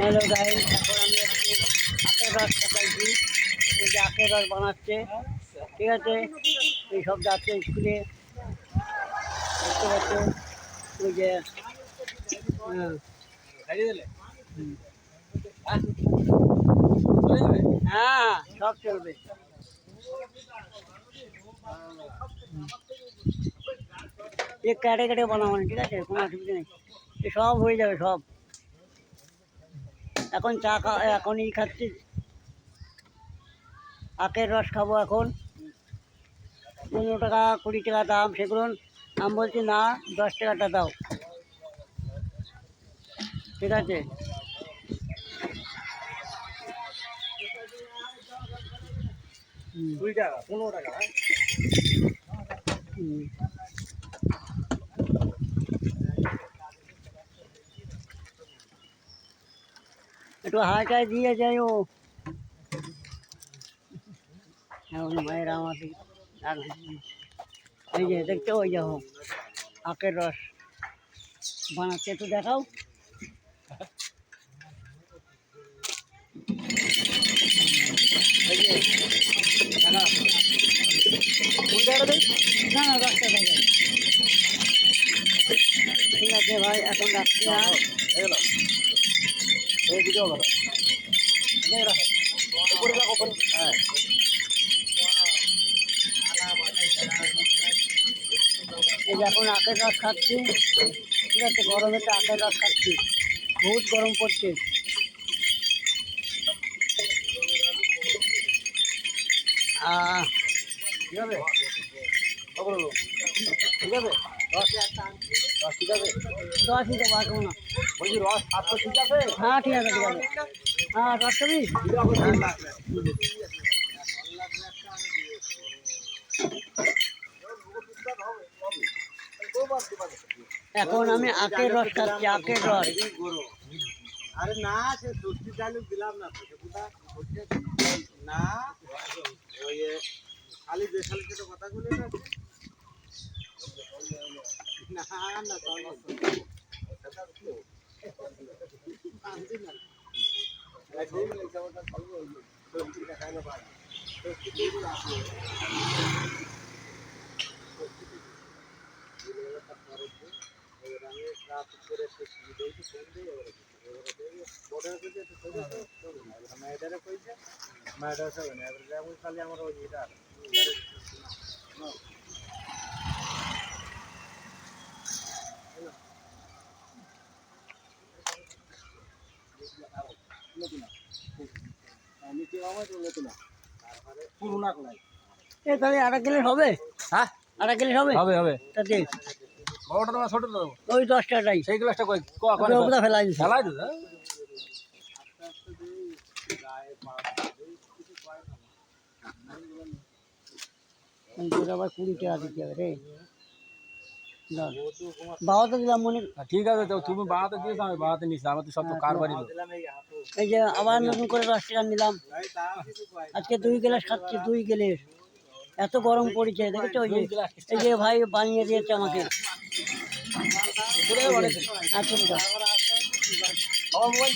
Hello guy এখন আমি একটু আখের রস খাটাইছি এই যে আখের রস বানাচ্ছে। ঠিক আছে? এই সব যাচ্ছে স্কুলে। দেখতে পাচ্ছ? ওই যে হ্যাঁ। হ্যাঁ সব চলবে। কেটে কেটে বানাবো না, ঠিক আছে? কোনো অসুবিধা নেই। সব হয়ে যাবে সব। এখন চা খা এখন ই খাচ্ছি আখের রস খাব এখন পনেরো টাকা কুড়ি টাকা দাম সেগুলো আমি বলছি না দশ টাকাটা দাও ঠিক আছে কুড়ি টাকা পনেরো টাকা হ্যাঁ? হুম। একটু হাঁটায় দিয়ে যাই ও এখন মায়েরা আমাকে আর এই যে দেখছ ওই যাও আখের রস বানাচ্ছে একটু দেখাও এই যে দেখা কুড়ি টাকা দেই? না না দশ টাকা দেয় ঠিক আছে ভাই এখন রাখছি আর হয়ে এখন আখের রস খাচ্ছি ঠিক আছে গরমে তো আখের রস খাচ্ছি বহুত গরম পড়ছে ঠিক আছে ঠিক আছে রস রস ঠিক আছে দশ দিতে পারব না। বলছি রস সাতশো ঠিক আছে? হ্যাঁ ঠিক আছে ঠিক আছে। হ্যাঁ রস খাবি? এখন আমি আখের রস খাচ্ছি আখের রস। আরে না সে সত্যি চালু দিলাম না তোকে বুঝা না। ওই এ, খালি যে খালি তো কথা বলে না না না চল খালি আমার ওই এটা এ তাহলে আটা হবে? হ্যাঁ? আটা গেলে হবে? হবে হবে। তা দে বড়টা তোমার ছোট দেবো। ওই দশ টাকাটাই সেই গ্লাসটা কই? ওটা ফেলাই দিছি। খেলাই দিতে আবার কুড়ি টাকা দিতে হবে রে ধর। বাবা দিলাম মনে ঠিক আছে তো তুমি বাড়াতে দিয়েছ আমি বাড়াতে নিচ্ছি আমার তো সব তো কারবারই লোক। এই যে আবার নতুন করে দশ টাকা নিলাম আজকে দুই গ্লাস খাচ্ছি দুই গ্লাস। এত গরম পড়েছে দেখেছ ওই যে এই যে ভাই বানিয়ে দিয়েছে আমাকে। আচ্ছা মোবাইল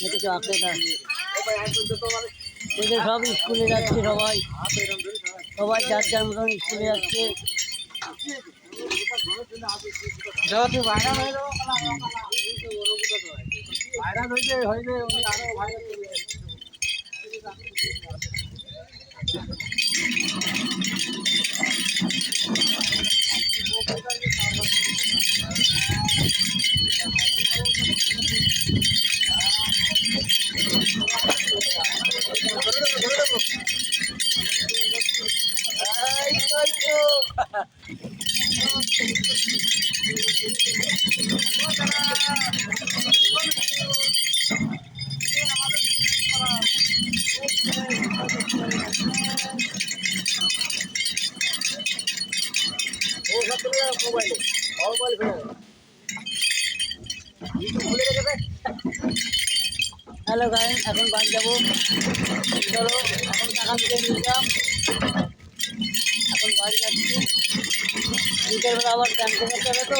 দেখেছ আপনারা এই সব স্কুলে যাচ্ছে সবাই। সবাই যার যার মতন স্কুলে যাচ্ছে। যদি হ্যালো গাই এখন বাড়ি যাব। চলো এখন টাকা দিতে নিয়ে যাম এখন বাড়ি যাচ্ছি। বিকেলবেলা আবার ক্যান্টিন করতে হবে তো।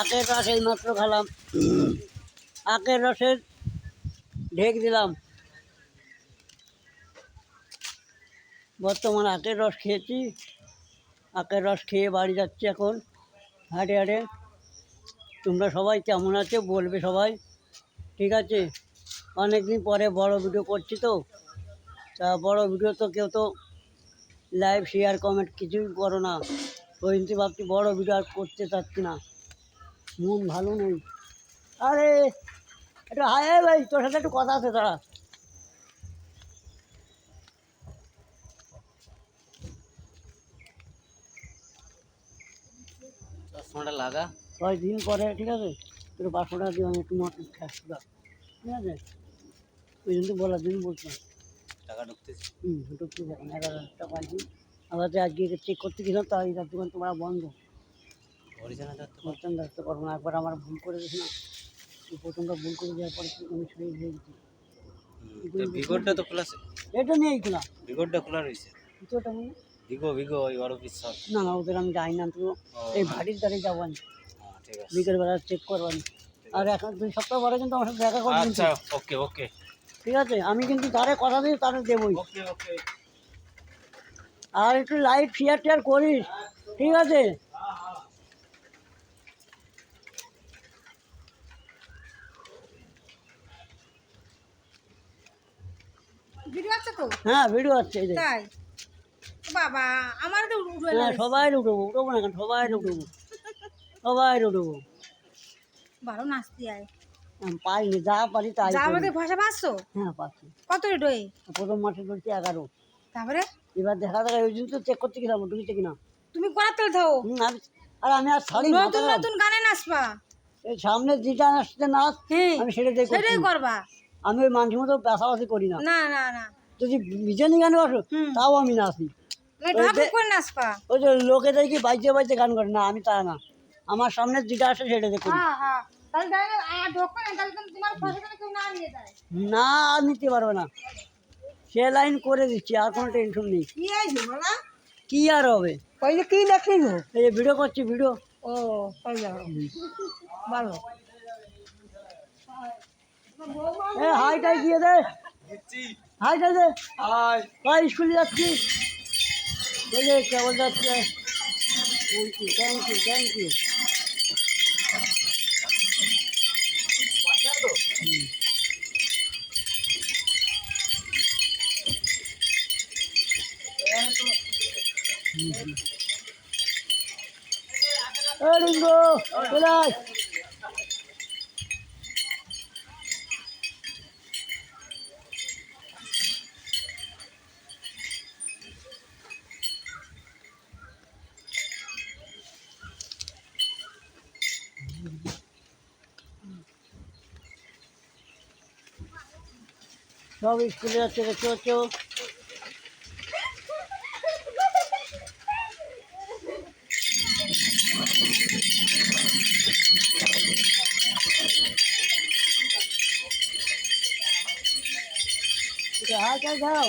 আখের রস এই মাত্র খেলাম। আখের রসের ঢেক দিলাম। বর্তমানে আখের রস খেয়েছি। আখের রস খেয়ে বাড়ি যাচ্ছি এখন, হাটে হাটে। তোমরা সবাই কেমন আছো বলবে সবাই। ঠিক আছে? অনেক দিন পরে বড় ভিডিও করছি তো। তা বড় ভিডিও তো কেউ তো লাইভ শেয়ার কমেন্ট কিছুই করো না। ওই জন্য ভাবছি বড় ভিডিও আর করতে চাচ্ছি না। মন ভালো নেই। আরে একটু হায় হায় ভাই তোর সাথে একটু কথা আছে তারা লাগা। ছয় দিন পরে ঠিক আছে? তোর পাঁচশো টাকা দিয়ে আমি একটু মটন খাচ্ছি ঠিক আছে? ওই জন্য বলার জন্য বলছিলাম। টাকা ঢুকতেছে। হুম এখন এগারো হাজার টাকা পাইছি। আজকে চেক করতে গেলাম তার দোকান তোমার বন্ধ। না একবার আমার ভুল করে দিস না। প্রথমটা ভুল করে দেওয়ার পরে আমি ভিগোরটা তো খোলা এটা খোলা। ভিগোরটা খোলা রয়েছে। মনে? ভিগো ভিগো ওই বড় পিস না না ওদের আমি যাই না তো এই ভাটির দ্বারে যাব আমি। বিকেলবেলা চেক করব আর এখন দুই সপ্তাহ পরে কিন্তু আমার সাথে দেখা করব। আচ্ছা ওকে ওকে। ঠিক আছে? আমি কিন্তু তারে কথা দিই তারে দেবই। ওকে ওকে আর একটু লাইট শেয়ার টেয়ার করিস ঠিক আছে? ভিডিও আছে তো? হ্যাঁ ভিডিও আছে এই যে। তাই? বাবা আমার তো হ্যাঁ সবাই উঠবো উঠবো না কেন? সবাই উঠবো সবাই উঠবো নাচতে আয়। পাইনি যা পারি তাই যা আমাদের ভাষা পাচ্ছো হ্যাঁ পাচ্ছি কত রেডই প্রথম মাসে ধরছি এগারো। তারপরে? এবার দেখা দেখা ওই জন্য তো চেক করতে গেলাম ঢুকেছে কিনা তুমি করাতে থাও আমি আর আমি আর শাড়ি নতুন নতুন গানে নাচবা। এই সামনে যেটা নাচ হ্যাঁ আমি সেটাই সেটাই করবা। আমি ওই মানুষের মতো পাশাপাশি করি না। না না না। যদি বিজেনি গান আসো তাও আমি নাচি। ওই যে লোকে দেখি বাইতে বাইতে গান করে না আমি তা না। আমার সামনে যেটা আসে সেটা দেখুন হ্যাঁ হ্যাঁ। না আর ঢোকো না তাহলে কিন্তু তোমার ভাষা কেউ না নিয়ে যায়। না আর নিতে পারবে না। সে লাইন করে দিচ্ছি আর কোনো টেনশন নেই। কি বলা আর হবে? ওই যে কি দেখলি এই যে ভিডিও করছি ভিডিও ও ভালো। এ হাই টাই দিয়ে দে। হাই টাই দে। হাই হাই স্কুলে যাচ্ছি। যে কেমন যাচ্ছে? Thank you thank you thank you চলে আয়। সব স্কুলে যাচ্ছে দেখতে পাচ্ছ হাই টাই দাও